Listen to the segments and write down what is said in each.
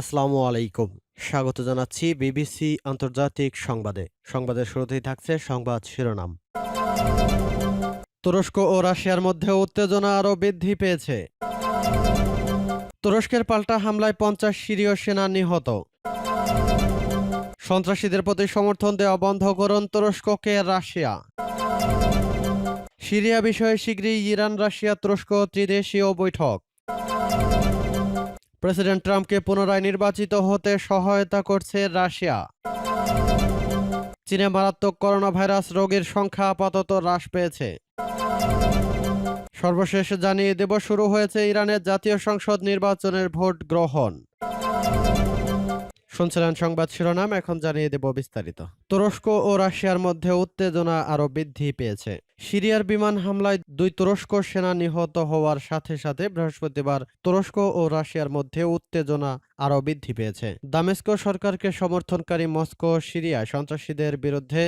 আসসালামু আলাইকুম। স্বাগত জানাচ্ছি বিবিসি আন্তর্জাতিক সংবাদে। সংবাদের শুরুতেই থাকছে সংবাদ শিরোনাম। তুরস্ক ও রাশিয়ার মধ্যে উত্তেজনা আরও বৃদ্ধি পেয়েছে। তুরস্কের পাল্টা হামলায় পঞ্চাশ সিরীয় সেনা নিহত। সন্ত্রাসীদের প্রতি সমর্থন দেওয়া বন্ধ করুন তুরস্ককে রাশিয়া। সিরিয়া বিষয়ে শীঘ্রই ইরান রাশিয়া তুরস্ক ত্রিদেশীয় বৈঠক। প্রেসিডেন্ট ট্রাম্পকে পুনরায় নির্বাচিত হতে সহায়তা করছে রাশিয়া। চীনে মারাত্মক করোনা ভাইরাস রোগীর সংখ্যা আপাতত হ্রাস পেয়েছে। সর্বশেষ জানিয়ে দেব, শুরু হয়েছে ইরানের জাতীয় সংসদ নির্বাচনের ভোট গ্রহণ। শুনছিলেন সংবাদ শিরোনাম, এখন জানিয়ে দেব বিস্তারিত। তুরস্ক ও রাশিয়ার মধ্যে উত্তেজনা আরও বৃদ্ধি পেয়েছে। সিরিয়ার বিমান হামলায় দুই তুরস্ক সেনা নিহত হওয়ার সাথে সাথে বৃহস্পতিবার তুরস্ক ও রাশিয়ার মধ্যে উত্তেজনা আরও বৃদ্ধি পেয়েছে। দামেস্কো সরকারকে সমর্থনকারী মস্কো সিরিয়ায় সন্ত্রাসীদের বিরুদ্ধে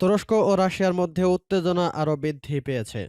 তুরস্ক ও রাশিয়ার মধ্যে উত্তেজনা আরও বৃদ্ধি পেয়েছে।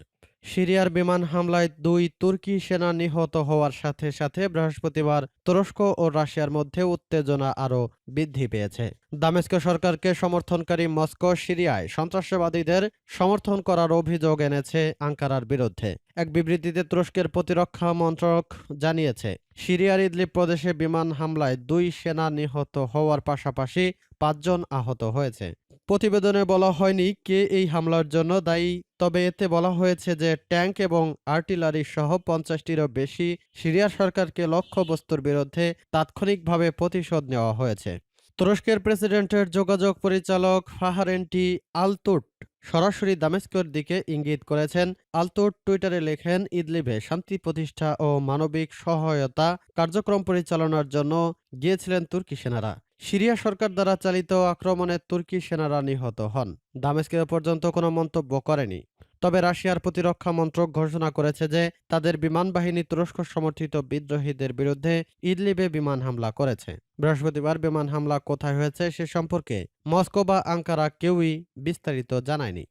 সিরিয়ার বিমান হামলায় দুই তুর্কি সেনা নিহত হওয়ার সাথে সাথে বৃহস্পতিবার তুরস্ক ও রাশিয়ার মধ্যে উত্তেজনা আরও বৃদ্ধি পেয়েছে। দামেস্ক সরকারকে সমর্থনকারী মস্কো সিরিয়ায় সন্ত্রাসবাদীদের সমর্থন করার অভিযোগ এনেছে আঙ্কারার বিরুদ্ধে। এক বিবৃতিতে তুরস্কের প্রতিরক্ষা মন্ত্রক জানিয়েছে, সিরিয়ার ইদলিব প্রদেশে বিমান হামলায় দুই সেনা নিহত হওয়ার পাশাপাশি পাঁচজন আহত হয়েছে। প্রতিবেদনে বলা হয়নি কে এই হামলার জন্য দায়ী, তবে এতে বলা হয়েছে যে ট্যাঙ্ক এবং আর্টিলারি সহ পঞ্চাশটিরও বেশি সিরিয়া সরকারকে লক্ষ্য বস্তুর বিরুদ্ধে তাৎক্ষণিকভাবে প্রতিশোধ নেওয়া হয়েছে। তুরস্কের প্রেসিডেন্টের যোগাযোগ পরিচালক ফাহারেন্টি আলতুট সরাসরি দামেস্কের দিকে ইঙ্গিত করেছেন। আলতোর টুইটারে লেখেন ইদলিভে শান্তি প্রতিষ্ঠা ও মানবিক সহায়তা কার্যক্রম পরিচালনার জন্য গিয়েছিলেন তুর্কি সেনারা। সিরিয়া সরকার দ্বারা চালিত আক্রমণে তুর্কি সেনারা নিহত হন। দামেস্কে পর্যন্ত কোনো মন্তব্য করেনি। তবে রাশিয়ার প্রতিরক্ষা মন্ত্রক ঘোষণা করেছে যে তাদের বিমান বাহিনী তুরস্ক সমর্থিত বিদ্রোহীদের বিরুদ্ধে ইদলিবে বিমান হামলা করেছে। বৃহস্পতিবার বিমান হামলা কোথায় হয়েছে সে সম্পর্কে মস্কো বা আঙ্কারা কেউই বিস্তারিত জানায়নি।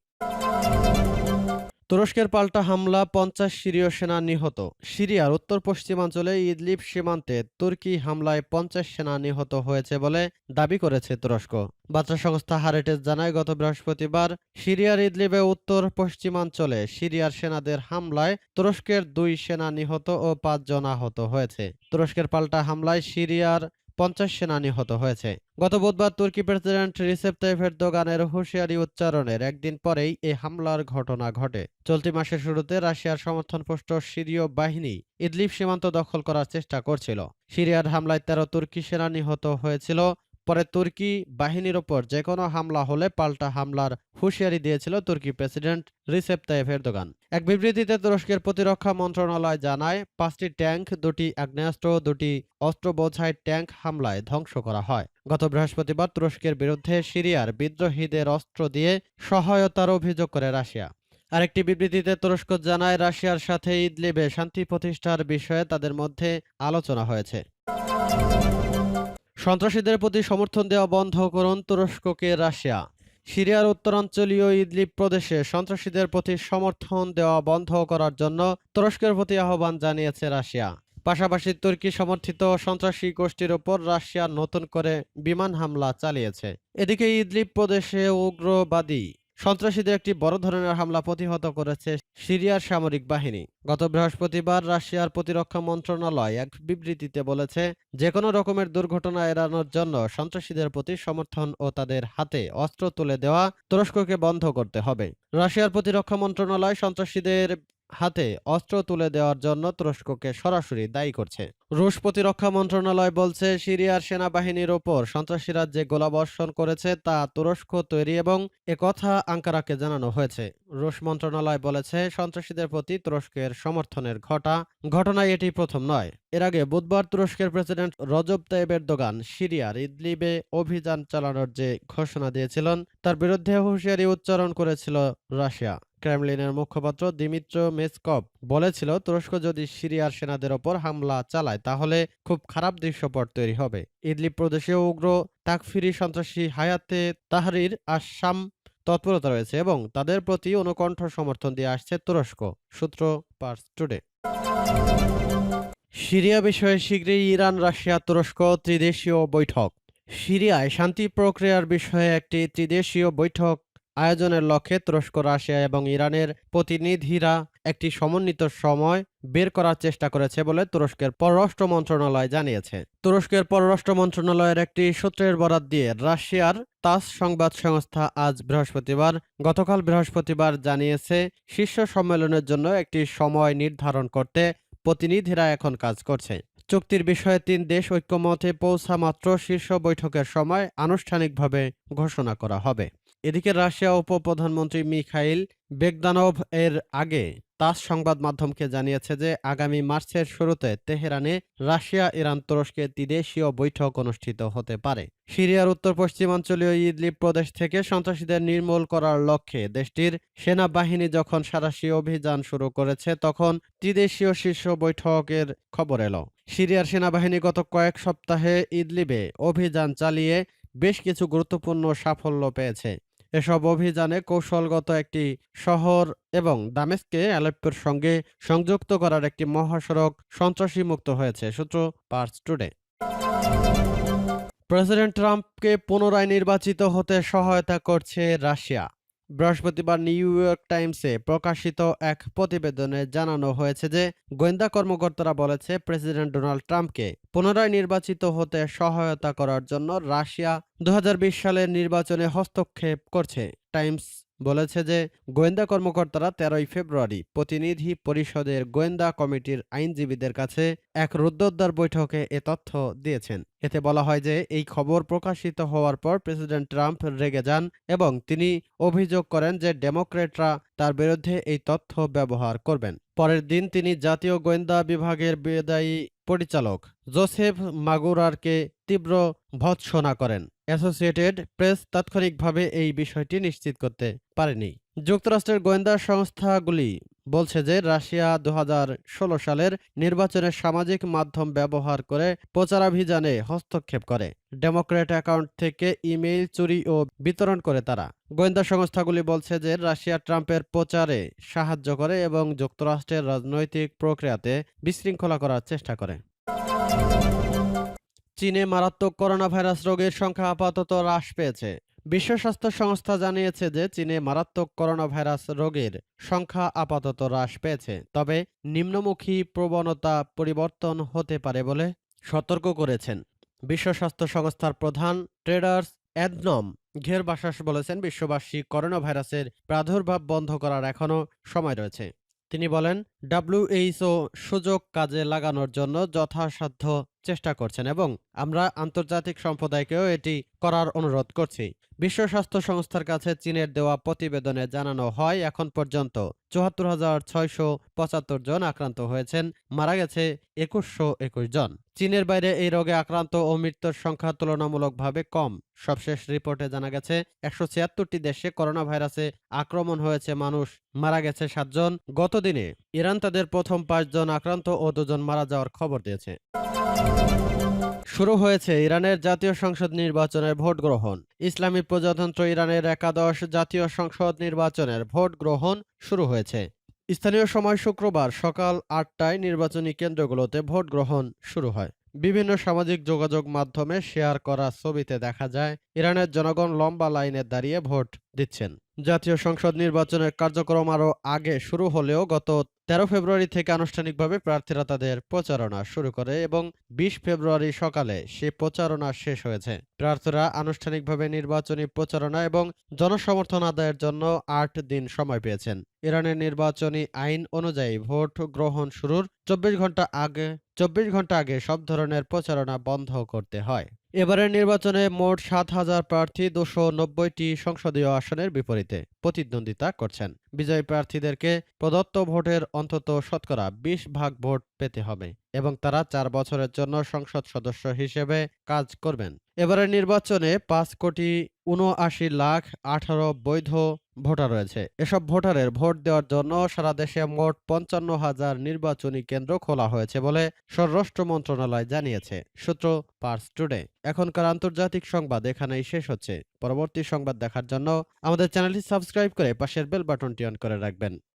তুরস্কের পাল্টা হামলা, পঞ্চাশ সিরীয় সেনা নিহত। সিরিয়ার উত্তর পশ্চিমাঞ্চলে ইদলিব সীমান্তে তুর্কি হামলায় পঞ্চাশ সেনা নিহত হয়েছে বলে দাবি করেছে তুরস্ক। বার্তা সংস্থা হারেটেস জানায়, গত বৃহস্পতিবার সিরিয়ার ইদলিবে উত্তর পশ্চিমাঞ্চলে সিরিয়ার সেনাদের হামলায় তুরস্কের দুই সেনা নিহত ও পাঁচজন আহত হয়েছে। তুরস্কের পাল্টা হামলায় সিরিয়ার পঞ্চাশ সেনা নিহত হয়েছে। গত বুধবার তুর্কি প্রেসিডেন্ট রিসেপ তাইফ এরদোগানের হুঁশিয়ারি উচ্চারণের একদিন পরেই এই হামলার ঘটনা ঘটে। চলতি মাসের শুরুতে রাশিয়ার সমর্থনপুষ্ট সিরীয় বাহিনী ইদলিপ সীমান্ত দখল করার চেষ্টা করছিল। সিরিয়ার হামলায় তেরো তুর্কি সেনা নিহত হয়েছিল। পরে তুর্কি বাহিনীর ওপর যে কোনো হামলা হলে পাল্টা হামলার হুঁশিয়ারি দিয়েছিল তুর্কি প্রেসিডেন্ট রিসেপ তাইফ এরদোগান। এক বিবৃতিতে তুরস্কের প্রতিরক্ষা মন্ত্রণালয় জানায়, পাঁচটি ট্যাঙ্ক দুটি আগ্নেয়াস্ত্র, দুটি অস্ত্র বোঝাই ট্যাঙ্ক হামলায় ধ্বংস করা হয়। গত বৃহস্পতিবার তুরস্কের বিরুদ্ধে সিরিয়ার বিদ্রোহীদের অস্ত্র দিয়ে সহায়তার অভিযোগ করে রাশিয়া। আরেকটি বিবৃতিতে তুরস্ক জানায়, রাশিয়ার সাথে ইদলিবে শান্তি প্রতিষ্ঠার বিষয়ে তাদের মধ্যে আলোচনা হয়েছে। সন্ত্রাসীদের প্রতি সমর্থন দেওয়া বন্ধ করুন তুরস্ককে রাশিয়া। সিরিয়ার উত্তরাঞ্চলীয় ইদলিব প্রদেশে সন্ত্রাসীদের প্রতি সমর্থন দেওয়া বন্ধ করার জন্য তুরস্কের প্রতি আহ্বান জানিয়েছে রাশিয়া। পাশাপাশি তুর্কি সমর্থিত সন্ত্রাসী গোষ্ঠীর ওপর রাশিয়া নতুন করে বিমান হামলা চালিয়েছে। এদিকে ইদলিব প্রদেশে উগ্রবাদী সন্ত্রাসীদের একটি বড় ধরনের হামলা প্রতিহত করেছে সিরিয়ার সামরিক বাহিনী। গত বৃহস্পতিবার রাশিয়ার প্রতিরক্ষা মন্ত্রণালয় এক বিবৃতিতে বলেছে যে কোনো রকমের দুর্ঘটনা এড়ানোর জন্য সন্ত্রাসীদের প্রতি সমর্থন ও তাদের হাতে অস্ত্র তুলে দেওয়া তুরস্ককে বন্ধ করতে হবে। রাশিয়ার প্রতিরক্ষা মন্ত্রণালয় সন্ত্রাসীদের হাতে অস্ত্র তুলে দেওয়ার জন্য তুরস্ককে সরাসরি দায়ী করছে। রুশ প্রতিরক্ষা মন্ত্রণালয় বলছে, সিরিয়ার সেনাবাহিনীর ওপর সন্ত্রাসীরা যে গোলাবর্ষণ করেছে তা তুরস্ক তৈরি এবং একথা আঙ্কারাকে জানানো হয়েছে। রুশ মন্ত্রণালয় বলেছে, সন্ত্রাসীদের প্রতি তুরস্কের সমর্থনের ঘটা, ঘটনায় এটি প্রথম নয়। এর আগে বুধবার তুরস্কের প্রেসিডেন্ট রজব তাইব এরদোগান সিরিয়ার ইদলিবে অভিযান চালানোর যে ঘোষণা দিয়েছিলেন, তার বিরুদ্ধে হুঁশিয়ারি উচ্চারণ করেছিল রাশিয়া। ক্রেমলিনের মুখপাত্র দিমিত্র মেসকভ বলেছিল, তুরস্ক যদি সিরিয়ার সেনাদের ওপর হামলা চালায়, তাহলে খুব খারাপ দৃশ্যপট তৈরি হবে। ইদলিব প্রদেশে উগ্র তাকফিরি সন্ত্রাসী হায়াতে তাহরির আসাম তৎপরতা রয়েছে এবং তাদের প্রতি অনুকণ্ঠ সমর্থন দিয়ে আসছে তুরস্ক, সূত্র পার্স টুডে। সিরিয়া বিষয়ে শীঘ্রই ইরান রাশিয়া তুরস্ক ত্রিদেশীয় বৈঠক। সিরিয়ায় শান্তি প্রক্রিয়ার বিষয়ে একটি ত্রিদেশীয় বৈঠক আয়োজনের লক্ষ্যে তুরস্ক, রাশিয়া এবং ইরানের প্রতিনিধিরা একটি সমন্বিত সময় বের করার চেষ্টা করেছে বলে তুরস্কের পররাষ্ট্র মন্ত্রণালয় জানিয়েছে। তুরস্কের পররাষ্ট্র মন্ত্রণালয়ের একটি সূত্রের বরাত দিয়ে রাশিয়ার তাস সংবাদ সংস্থা আজ বৃহস্পতিবার, গতকাল বৃহস্পতিবার জানিয়েছে, শীর্ষ সম্মেলনের জন্য একটি সময় নির্ধারণ করতে প্রতিনিধিরা এখন কাজ করছে। চুক্তির বিষয়ে তিন দেশ ঐক্যমতে পৌঁছা মাত্র শীর্ষ বৈঠকের সময় আনুষ্ঠানিকভাবে ঘোষণা করা হবে। এদিকে রাশিয়া উপপ্রধানমন্ত্রী মিখাইল বেগদানভ এর আগে তাস সংবাদ মাধ্যমকে জানিয়েছে যে আগামী মার্চের শুরুতে তেহরানে রাশিয়া ইরান তুরস্কের ত্রিদেশীয় বৈঠক অনুষ্ঠিত হতে পারে। সিরিয়ার উত্তর পশ্চিমাঞ্চলীয় ইদলিব প্রদেশ থেকে সন্ত্রাসীদের নির্মূল করার লক্ষ্যে দেশটির সেনাবাহিনী যখন সারাশি অভিযান শুরু করেছে, তখন ত্রিদেশীয় শীর্ষ বৈঠকের খবর এলো। সিরিয়ার সেনাবাহিনী গত কয়েক সপ্তাহে ইদলিবে অভিযান চালিয়ে বেশ কিছু গুরুত্বপূর্ণ সাফল্য পেয়েছে। এসব অভিযানে কৌশলগত একটি শহর এবং দামেস্কে আলেপ্পোর সঙ্গে সংযুক্ত করার একটি মহাসড়ক সন্ত্রাসী মুক্ত হয়েছে, সূত্র পার্স টুডে প্রেসিডেন্ট ট্রাম্পকে পুনরায় নির্বাচিত হতে সহায়তা করছে রাশিয়া। বৃহস্পতিবার নিউ ইয়র্ক টাইমসে প্রকাশিত এক প্রতিবেদনে জানানো হয়েছে যে গোয়েন্দা কর্মকর্তারা বলেছে প্রেসিডেন্ট ডোনাল্ড ট্রাম্পকে পুনরায় নির্বাচিত হতে সহায়তা করার জন্য রাশিয়া দু হাজার বিশ সালের নির্বাচনে হস্তক্ষেপ করছে। টাইমস বলেছে যে গোয়েন্দা কর্মকর্তারা তেরোই ফেব্রুয়ারি প্রতিনিধি পরিষদের গোয়েন্দা কমিটির আইনজীবীদের কাছে এক রুদ্ধদ্বার বৈঠকে এ তথ্য দিয়েছেন। এতে বলা হয় যে এই খবর প্রকাশিত হওয়ার পর প্রেসিডেন্ট ট্রাম্প রেগে যান এবং তিনি অভিযোগ করেন যে ডেমোক্রেটরা তার বিরুদ্ধে এই তথ্য ব্যবহার করবেন। পরের দিন তিনি জাতীয় গোয়েন্দা বিভাগের বিদায়ী পরিচালক জোসেফ মাগুরারকে তীব্র ভৎসনা করেন। অ্যাসোসিয়েটেড প্রেস তাৎক্ষণিকভাবে এই বিষয়টি নিশ্চিত করতে পারেনি। যুক্তরাষ্ট্রের গোয়েন্দা সংস্থাগুলি বলছে যে রাশিয়া দু হাজার ষোলো সালের নির্বাচনে সামাজিক মাধ্যম ব্যবহার করে প্রচারাভিযানে হস্তক্ষেপ করে। ডেমোক্রেট অ্যাকাউন্ট থেকে ইমেইল চুরি ও বিতরণ করে তারা। গোয়েন্দা সংস্থাগুলি বলছে যে রাশিয়া ট্রাম্পের প্রচারে সাহায্য করে এবং যুক্তরাষ্ট্রের রাজনৈতিক প্রক্রিয়াতে বিশৃঙ্খলা করার চেষ্টা করে। চীনে মারাত্মক করোনা ভাইরাস রোগীর সংখ্যা আপাতত হ্রাস পেয়েছে। বিশ্ব স্বাস্থ্য সংস্থা জানিয়েছে যে চীনে মারাত্মক করোনা ভাইরাস রোগীর সংখ্যা আপাতত হ্রাস পেয়েছে, তবে নিম্নমুখী প্রবণতা পরিবর্তন হতে পারে বলে সতর্ক করেছেন। বিশ্ব স্বাস্থ্য সংস্থার প্রধান ট্রেডার্স অ্যাডনম ঘের বাসাস বলেছেন, বিশ্ববাসী করোনা ভাইরাসের প্রাদুর্ভাব বন্ধ করার এখনও সময় রয়েছে। তিনি বলেন ডাব্লিউএইচও সুযোগ কাজে লাগানোর জন্য যথাসাধ্য চেষ্টা করছেন এবং আমরা আন্তর্জাতিক সম্প্রদায়কেও এটি করার অনুরোধ করছি। বিশ্ব স্বাস্থ্য সংস্থার কাছে চীনের দেওয়া প্রতিবেদনে জানানো হয়, এখন পর্যন্ত চুয়াত্তর হাজার ছয়শো পঁচাত্তর জন আক্রান্ত হয়েছেন, মারা গেছে একুশশো একুশ জন। চীনের বাইরে এই রোগে আক্রান্ত ও মৃত্যুর সংখ্যা তুলনামূলকভাবে কম। সবশেষ রিপোর্টে জানা গেছে, একশো ছিয়াত্তরটি দেশে করোনা ভাইরাসে আক্রমণ হয়েছে, মানুষ মারা গেছে সাতজন। গতদিনে ইরান তাদের প্রথম পাঁচজন আক্রান্ত ও দুজন মারা যাওয়ার খবর দিয়েছে। শুরু হয়েছে ইরানের জাতীয় সংসদ নির্বাচনের ভোট গ্রহণ। ইসলামী প্রজাতন্ত্র ইরানের একাদশ জাতীয় সংসদ নির্বাচনের ভোট গ্রহণ শুরু হয়েছে। স্থানীয় সময় শুক্রবার সকাল আটটায় নির্বাচনী কেন্দ্রগুলোতে ভোট গ্রহণ শুরু হয়। বিভিন্ন সামাজিক যোগাযোগ মাধ্যমে শেয়ার করা ছবিতে দেখা যায়, ইরানের জনগণ লম্বা লাইনে দাঁড়িয়ে ভোট দিচ্ছেন। জাতীয় সংসদ নির্বাচনের কার্যক্রম আরও আগে শুরু হলেও গত তেরো ফেব্রুয়ারি থেকে আনুষ্ঠানিকভাবে প্রার্থীরা তাদের প্রচারণা শুরু করে এবং বিশ ফেব্রুয়ারি সকালে সে প্রচারণা শেষ হয়েছে। প্রার্থীরা আনুষ্ঠানিকভাবে নির্বাচনী প্রচারণা এবং জনসমর্থন আদায়ের জন্য আট দিন সময় পেয়েছেন। ইরানের নির্বাচনী আইন অনুযায়ী ভোট গ্রহণ শুরুর চব্বিশ ঘণ্টা আগে, চব্বিশ ঘণ্টা আগে সব ধরনের প্রচারণা বন্ধ করতে হয়। এবারের নির্বাচনে মোট সাত হাজার প্রার্থী দুশো নব্বইটি সংসদীয় আসনের বিপরীতে প্রতিদ্বন্দ্বিতা করছেন। বিজয়ী প্রার্থীদেরকে প্রদত্ত ভোটের অন্তত শতকরা বিশ ভাগ ভোট পেতে হবে এবং তারা চার বছরের জন্য সংসদ সদস্য হিসেবে কাজ করবেন। এবারের নির্বাচনে পাঁচ কোটি উনআশি লাখ আঠারো বৈধ ভোটার রয়েছে। এসব ভোটারের ভোট দেওয়ার জন্য সারা দেশে মোট পঞ্চান্ন হাজার নির্বাচনী কেন্দ্র খোলা হয়েছে বলে স্বরাষ্ট্র মন্ত্রণালয় জানিয়েছে। সূত্র পার্স টুডে। এখনকার আন্তর্জাতিক সংবাদ এখানেই শেষ হচ্ছে। পরবর্তী সংবাদ দেখার জন্য আমাদের চ্যানেলটি সাবস্ক্রাইব করে পাশের বেল বাটনটি অন করে রাখবেন।